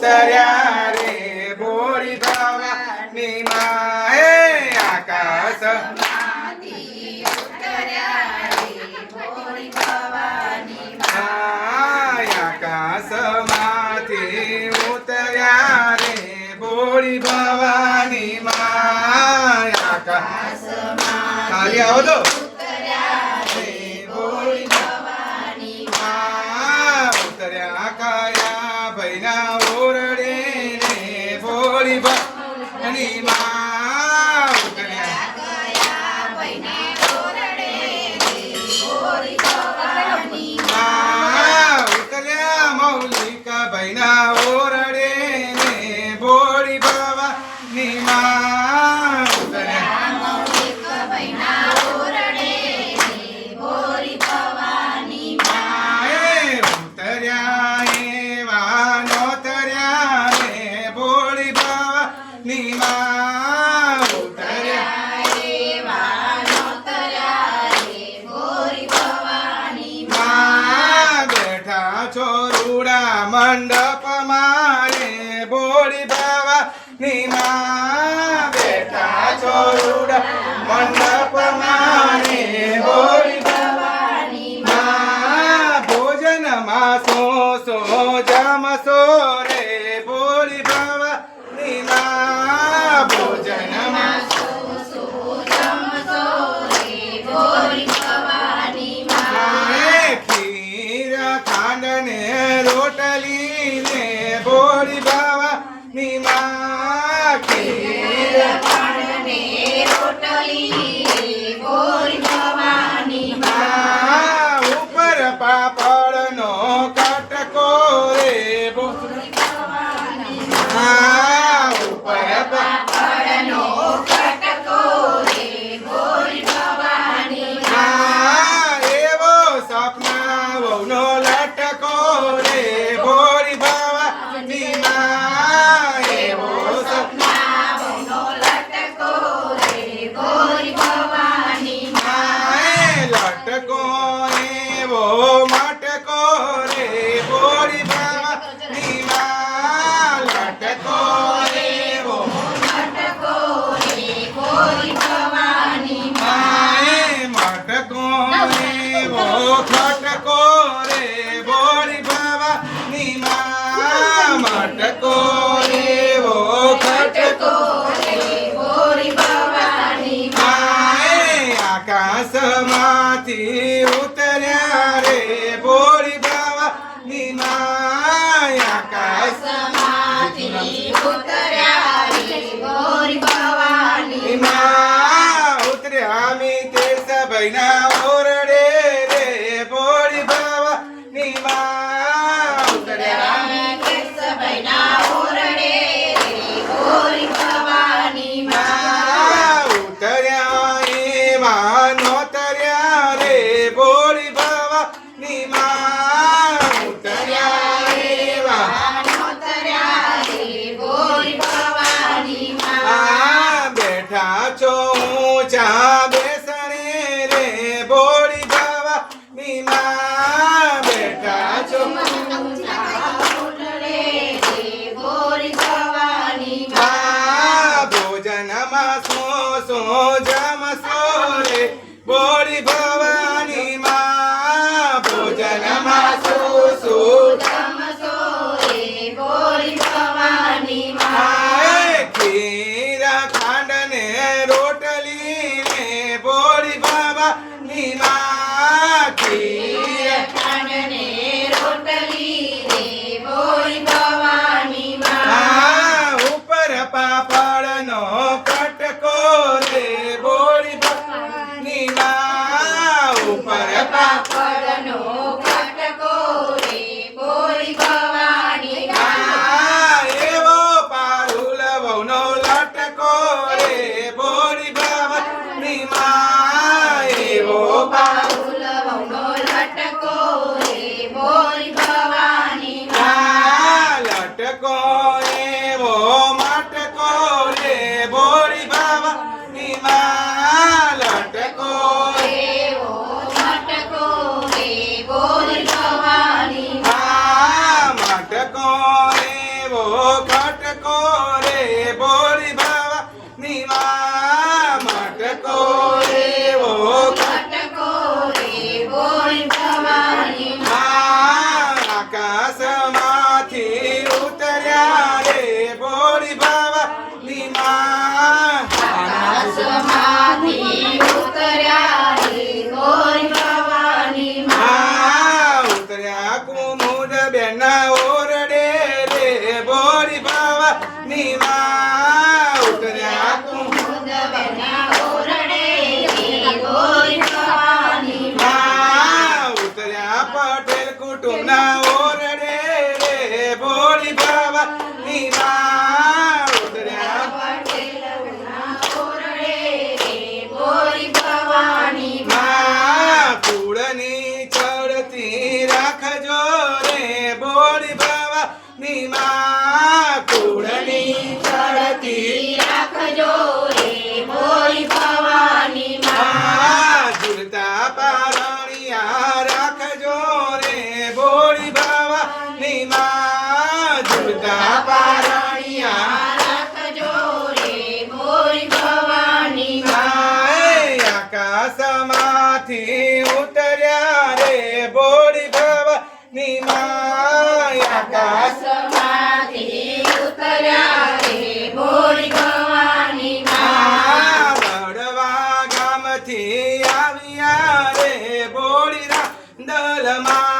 ઉતર્યા રે ભોરી ભવાની માએ આકાશ. આકાશમાંથી ઉતર્યા રે ભોળી ભવાની માં આકાશ. ખાલી આવો તો. I'm on Mandapa. માં ખટકો રે ભોળી ભવાની માં. મટકો એવો ખટકો માએ આકાશમાંથી ઉતર્યા રે ભોળી ભવાની માં આકાશમાં. ભોજનમાં સો સો જમશો રે. ભોળી ભવાની માં. ઉપર પાપડનો કટકો ઉપર પાપડ આ એવો પારુલ વહુનો લટકો રે ભોળી ભવાની માં. ભૂમિમાં ઉતર્યા તું. ઉતર્યા પટેલ કુટુંબના ઓરડે રે ભોળી બાબા ની રાખજો રે બોડી બાવા. ની મા બોડી ભવા ની માયા કાશ માથી ઉતર્યા રે બોડી ભવાની મા વડવા ગામથી આવ્યા રે બોડી રા દલમા